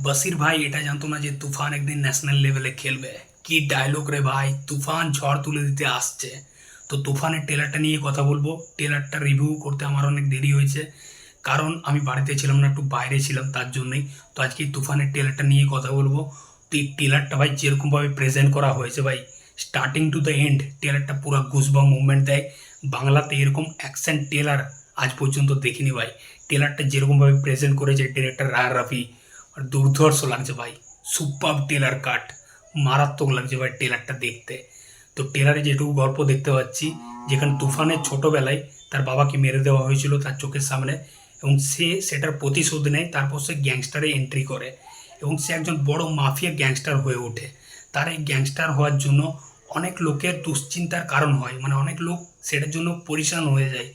বসির ভাই এটা জানতো না যে তুফান একদিন ন্যাশনাল লেভেলে খেলবে কি ডায়লগ রে ভাই তুফান ঝড় তুলে দিতে আসছে তো তুফানের টেলারটা নিয়ে কথা বলব টেলারটা রিভিউ করতে আমার অনেক দেরি হয়েছে কারণ আমি বাড়িতে ছিলাম না একটু বাইরে ছিলাম তার জন্যই তো আজকে তুফানের টেলারটা নিয়ে কথা বলব তো এই টেলারটা ভাই যেরকমভাবে প্রেজেন্ট করা হয়েছে ভাই স্টার্টিং টু দ্য এন্ড টেলারটা পুরো গুজবা মুভমেন্ট দেয় বাংলাতে এরকম অ্যাকশন টেলার আজ পর্যন্ত দেখিনি ভাই টেলারটা যেরকমভাবে প্রেজেন্ট করেছে ডিরেক্টর রায় রাফি দুর্ধর্ষ লাগছে ভাই। সুপার টেলার কাট মারাত্মক লাগছে ভাই টেলারটা দেখতে। তো টেলারে যেটুকু গল্প দেখতে পাচ্ছি, যেখানে তুফানের ছোটোবেলায় তার বাবাকে মেরে দেওয়া হয়েছিল তার চোখের সামনে এবং সে সেটার প্রতিশোধ নেয়, তারপর সে গ্যাংস্টারে এন্ট্রি করে এবং সে একজন বড় মাফিয়া গ্যাংস্টার হয়ে ওঠে। তার এই গ্যাংস্টার হওয়ার জন্য অনেক লোকের দুশ্চিন্তার কারণ হয় মানে অনেক লোক সেটার জন্য পরিশান হয়ে যায়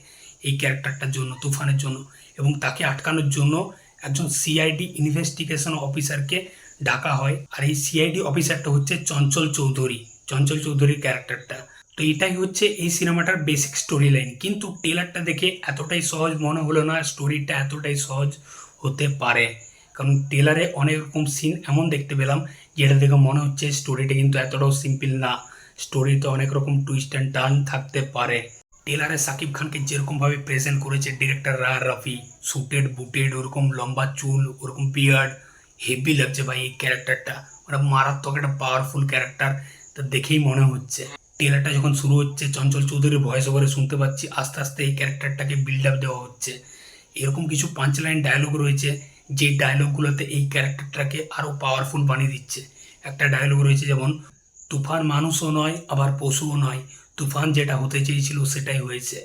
এই ক্যারেক্টারটার জন্য, তুফানের জন্য এবং তাকে আটকানোর জন্য একজন সিআইডি ইনভেস্টিগেশন অফিসারকে ডাকা হয়। আর এই সিআইডি অফিসারটা হচ্ছে চঞ্চল চৌধুরী, চঞ্চল চৌধুরীর ক্যারেক্টারটা তো এটাই হচ্ছে এই সিনেমাটার বেসিক স্টোরি লাইন কিন্তু ট্রেলারটা দেখে এতটাই সহজ মনে হলো না স্টোরিটা এতটাই সহজ হতে পারে। কারণ ট্রেলারে অনেক রকম সিন এমন দেখতে পেলাম, যেটা দেখে মনে হচ্ছে স্টোরিটা কিন্তু এতটাও সিম্পল না। স্টোরিতে অনেক রকম টুইস্ট অ্যান্ড টার্ন থাকতে পারে। টেলারে সাকিব খানকে যেরকমভাবে প্রেজেন্ট করেছে ডিরেক্টর রা, রফি সুটেড বুটেড ওরকম লম্বা চুল, ওরকম বিয়ার্ড হেভি লাগছে ভাই এই ক্যারেক্টারটা মানে মারাত্মক একটা পাওয়ারফুল ক্যারেক্টার তা দেখেই মনে হচ্ছে। টেলারটা যখন শুরু হচ্ছে, চঞ্চল চৌধুরীর ভয়েস ওভারে শুনতে পাচ্ছি, আস্তে আস্তে এই ক্যারেক্টারটাকে বিল্ড আপ দেওয়া হচ্ছে। এরকম কিছু পাঁচ লাইন ডায়লগ রয়েছে যে ডায়লগগুলোতে এই ক্যারেক্টারটাকে আরও পাওয়ারফুল বানিয়ে দিচ্ছে। একটা ডায়লগ রয়েছে যেমন, তুফান মানুষও নয়, আবার পশুও নয়। তুফান যেটা হতে চেয়েছিল সেটাই হয়েছে।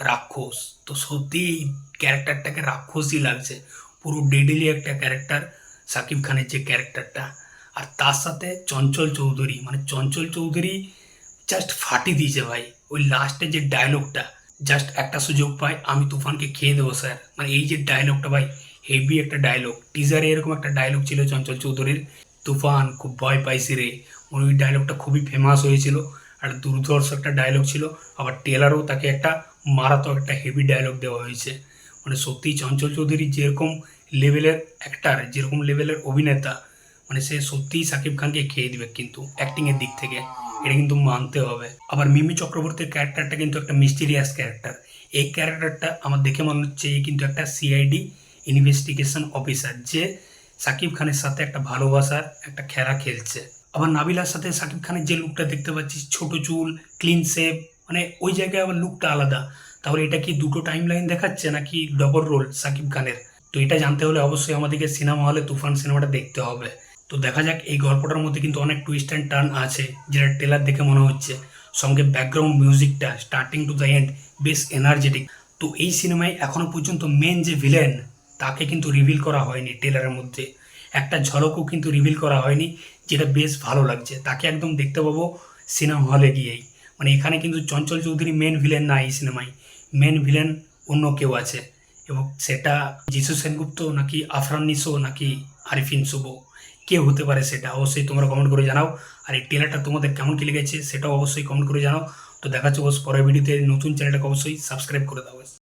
রাক্ষস। তো সত্যি এই ক্যারেক্টারটাকে রাক্ষসই লাগছে। পুরো ডেডিলি একটা ক্যারেক্টার, সাকিব খানের যে ক্যারেক্টারটা। আর তার সাথে চঞ্চল চৌধুরী মানে চঞ্চল চৌধুরী জাস্ট ফাটি দিয়েছে ভাই। ওই লাস্টে যে ডায়লগটা জাস্ট একটা সুযোগ পাই আমি তুফানকে খেয়ে দেবো স্যার মানে এই যে ডায়লগটা ভাই হেভি একটা ডায়লগ টিজারে এরকম একটা ডায়লগ ছিল চঞ্চল চৌধুরীর। তুফান, খুব ভয় পাইছি রে। মানে ওই ডায়লগটা খুবই ফেমাস হয়েছিল। আর দুর্ধর্ষ একটা ডায়লগ ছিল। আবার টেলারও তাকে একটা মারাত্মক একটা হেভি ডায়লগ দেওয়া হয়েছে। মানে সত্যিই চঞ্চল চৌধুরী যেরকম লেভেলের অ্যাক্টার যেরকম লেভেলের অভিনেতা মানে সে সত্যিই সাকিব খানকে খেয়ে দিবে কিন্তু অ্যাক্টিংয়ের দিক থেকে। এটা কিন্তু মানতে হবে। আবার মিমি চক্রবর্তীর ক্যারেক্টারটা কিন্তু একটা মিস্টিরিয়াস ক্যারেক্টার এই ক্যারেক্টারটা আমার দেখে মনে হচ্ছে এই কিন্তু একটা সিআইডি ইনভেস্টিগেশন অফিসার যে সাকিব খানের সাথে একটা ভালোবাসার একটা খেলা খেলছে। আবার নাবিলার সাথে সাকিব খানের যে লুকটা দেখতে পাচ্ছি ছোট চুল ক্লিন শেপ মানে ওই জায়গায় আবার লুকটা আলাদা। তাহলে এটা কি দুটো টাইম লাইন দেখাচ্ছে নাকি ডবল রোল সাকিব খানের? তো এটা জানতে হলে অবশ্যই আমাদেরকে সিনেমা হলে তুফান সিনেমাটা দেখতে হবে। তো দেখা যাক, এই গল্পটার মধ্যে কিন্তু অনেক টুইস্ট অ্যান্ড টার্ন আছে, যেটা ট্রেলার দেখে মনে হচ্ছে। সঙ্গে ব্যাকগ্রাউন্ড মিউজিকটা স্টার্টিং টু দ্য এন্ড বেশ এনার্জেটিক তো এই সিনেমায় এখনও পর্যন্ত মেন যে ভিলেন তাকে কিন্তু রিভিল করা হয়নি ট্রেলারের মধ্যে। একটা ঝলকও কিন্তু রিভিল করা হয়নি। যেটা বেশ ভালো লাগছে। তাকে একদম দেখতে পাবো সিনেমা হলে গিয়েই। মানে এখানে কিন্তু চঞ্চল চৌধুরী মেন ভিলেন না এই সিনেমায় মেন ভিলেন অন্য কেউ আছে। এবং সেটা যিশু সেনগুপ্ত নাকি আফরান নিশো নাকি আরিফিন শুভ। কে হতে পারে সেটা অবশ্যই তোমরা কমেন্ট করে জানাও। আর এই ট্রেলারটা তোমাদের কেমন কি লেগেছে সেটাও অবশ্যই কমেন্ট করে জানাও। তো দেখা হচ্ছে পরের ভিডিওতে নতুন চ্যানেলটাকে অবশ্যই সাবস্ক্রাইব করে দাও।